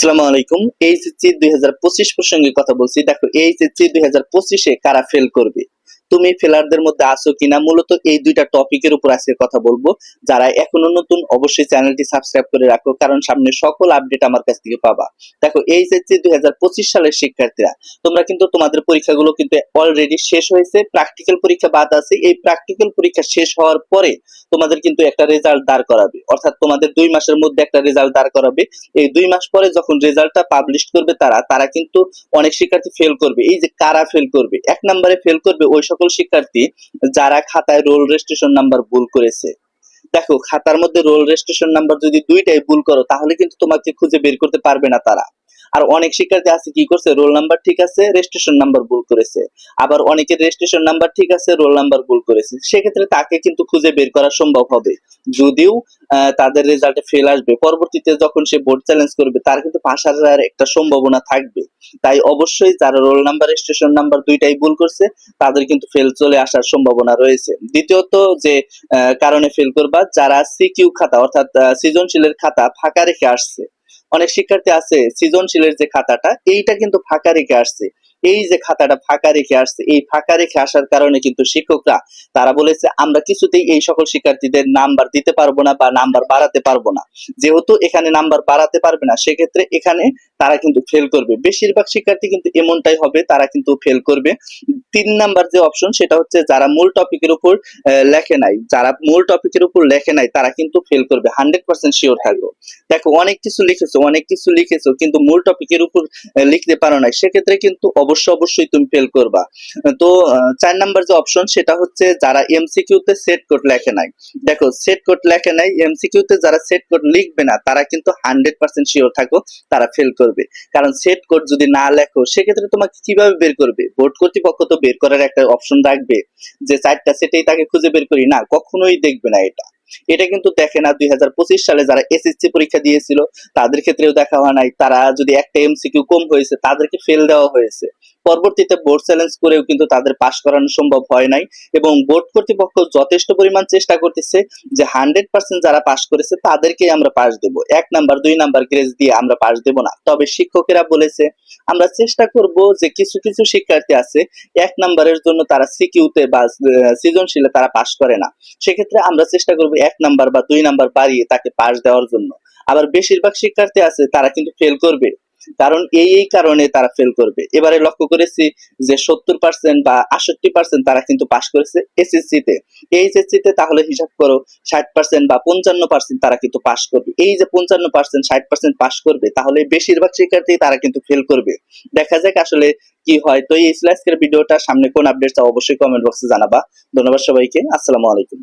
আসসালামু আলাইকুম। এইচএসসি দুই হাজার পঁচিশ প্রসঙ্গে কথা বলছি। দেখো, এইচএসসি দুই হাজার পঁচিশে কারা ফেল করবে? তুমি ফেলারদের মধ্যে আছো কিনা, মূলত এই দুইটা টপিকের উপর আজকে কথা বলব। যারা এখনও নতুন, অবশ্যই চ্যানেলটি সাবস্ক্রাইব করে রাখো, কারণ সামনে সকল আপডেট আমার কাছ থেকে পাবা। দেখো, এইচএসসি দুই হাজার সালের শিক্ষার্থীরা, তোমরা কিন্তু তোমাদের পরীক্ষাগুলো কিন্তু অলরেডি শেষ হয়েছে প্র্যাকটিক্যাল পরীক্ষা বাদ আছে, এই প্র্যাকটিক্যাল পরীক্ষা শেষ হওয়ার পরে তোমাদের কিন্তু একটা রেজাল্ট দাঁড় করাবে। অর্থাৎ তোমাদের দুই মাসের মধ্যে একটা রেজাল্ট দাঁড় করাবে। এই দুই মাস পরে যখন রেজাল্টটা পাবলিশ করবে তারা তারা কিন্তু অনেক শিক্ষার্থী ফেল করবে। এই যে কারা ফেল করবে? এক নম্বরে ফেল করবে ওই সকল শিক্ষার্থী যারা খাতায় রোল রেজিস্ট্রেশন নাম্বার ভুল করেছে। দেখো, খাতার মধ্যে রোল রেজিস্ট্রেশন নাম্বার যদি দুইটাই ভুল করো, তাহলে কিন্তু তোমাকে খুঁজে বের করতে পারবে না তারা। আর অনেক শিক্ষার্থী আছে কি করছে? রোল নাম্বার ঠিক আছে রেজিস্ট্রেশন নাম্বার ভুল করেছে। আবার অনেকের রেজিস্ট্রেশন নাম্বার ঠিক আছে, রোল নাম্বার ভুল করেছে। সেক্ষেত্রে তাকে কিন্তু খুঁজে বের করা সম্ভব হবে। যদিও তাদের রেজাল্টে ফেল আসবে। পরবর্তীতে যখন সে বোর্ড চ্যালেঞ্জ করবে, তার কিন্তু পাশ আসার একটা সম্ভাবনা থাকবে। তাই অবশ্যই যারা রোল নাম্বার রেজিস্ট্রেশন নাম্বার দুইটাই ভুল করছে, তাদের কিন্তু ফেল চলে আসার সম্ভাবনা রয়েছে। দ্বিতীয়ত যে কারণে ফেল করবা, যারা সিকিউ খাতা, অর্থাৎ সৃজনশীলের খাতা ফাঁকা রেখে আসছে অনেক শিক্ষার্থী আছে সৃজনশীলের যে খাতাটা এইটা কিন্তু ফাঁকা রেখে আসছে। এই যে খাতাটা ফাঁকা রেখে আসছে, এই ফাঁকা রেখে আসার কারণে কিন্তু শিক্ষকরা, তারা বলেছে, আমরা কিছুতেই এই সকল শিক্ষার্থীদের নাম্বার দিতে পারব না বা নাম্বার বাড়াতে পারব না। যেহেতু এখানে নাম্বার বাড়াতে পারবে না, সেক্ষেত্রে এখানে তারা কিন্তু ফেল করবে। বেশিরভাগ শিক্ষার্থী কিন্তু এমনটাই হবে, তারা কিন্তু ফেল করবে। তিন নাম্বার যে অপশন সেটা হচ্ছে যারা মূল টপিকের উপর লেখে নাই, যারা মূল টপিকের উপর লেখে নাই, তারা কিন্তু ফেল করবে হান্ড্রেড পার্সেন্ট শিওর থাকব। দেখো, অনেক কিছু লিখেছো, অনেক কিছু লিখেছো, কিন্তু মূল টপিকের উপর লিখতে পারো নাই, সেক্ষেত্রে কিন্তু অবশ্যই অবশ্যই তুমি ফেল করবা। তো চার নাম্বার যে অপশন সেটা হচ্ছে যারা এমসিকিউ তে সেট কোড লেখে নাই। দেখো সেট কোড লেখে নাই এমসিকিউ তে যারা সেট কোড লিখবে না, তারা কিন্তু হান্ড্রেড পার্সেন্ট শিওর থাকো তারা ফেল করবে। কারণ সেট কোড যদি না লেখো, সেক্ষেত্রে তোমাকে কীভাবে বের করবে? বোর্ড কর্তৃপক্ষ তো বের করার একটা অপশন রাখবে। যে চারটা সেটাই তাকে খুঁজে বের করি। না, কখনোই দেখবে না এটা। এটা কিন্তু দেখে না দুই হাজার পঁচিশ সালে যারা এসএসসি পরীক্ষা দিয়েছিল, তাদের ক্ষেত্রেও দেখা হয় নাই। তারা যদি একটা এমসিকিউ কম হয়েছে, তাদেরকে ফেল দেওয়া হয়েছে। পরবর্তীতে বোর্ড চ্যালেঞ্জ করেও কিন্তু তাদের পাশ করানো সম্ভব হয় নাই এবং বোর্ড কর্তৃপক্ষ যথেষ্ট পরিমাণ চেষ্টা করতেছে যে হান্ড্রেড পার্সেন্ট যারা পাশ করেছে, তাদেরকেই আমরা পাশ দেব। এক নাম্বার, দুই নাম্বার গ্রেজ দিয়ে আমরা পাশ দেব না। তবে শিক্ষকেরা বলেছে, আমরা চেষ্টা করব যে কিছু কিছু শিক্ষার্থী আছে, এক নাম্বারের জন্য তারা সিকিউতে বা সৃজনশীলে তারা পাশ করে না। সেক্ষেত্রে আমরা চেষ্টা করব এক নাম্বার বা দুই নাম্বার বাড়িয়ে তাকে পাশ দেওয়ার জন্য। আবার বেশিরভাগ শিক্ষার্থী আছে, তারা কিন্তু ফেল করবে। কারণ এই এই কারণে তারা ফেল করবে। এবারে লক্ষ্য করেছি যে সত্তর পার্সেন্ট বা আষট্টি পার্সেন্ট তারা কিন্তু পাশ করেছে এসএসসি তে। এইচএসসি তে তাহলে হিসাব করো ষাট পার্সেন্ট বা পঞ্চান্ন পার্সেন্ট তারা কিন্তু পাশ করবে। এই যে পঞ্চান্ন পার্সেন্ট ষাট পার্সেন্ট পাশ করবে, তাহলে বেশিরভাগ শিক্ষার্থী তারা কিন্তু ফেল করবে। দেখা যাক আসলে কি হয়। তো এই স্লাইসকের ভিডিওটা। সামনে কোন আপডেট অবশ্যই কমেন্ট বক্সে জানাবা। ধন্যবাদ সবাইকে। আসসালামু আলাইকুম।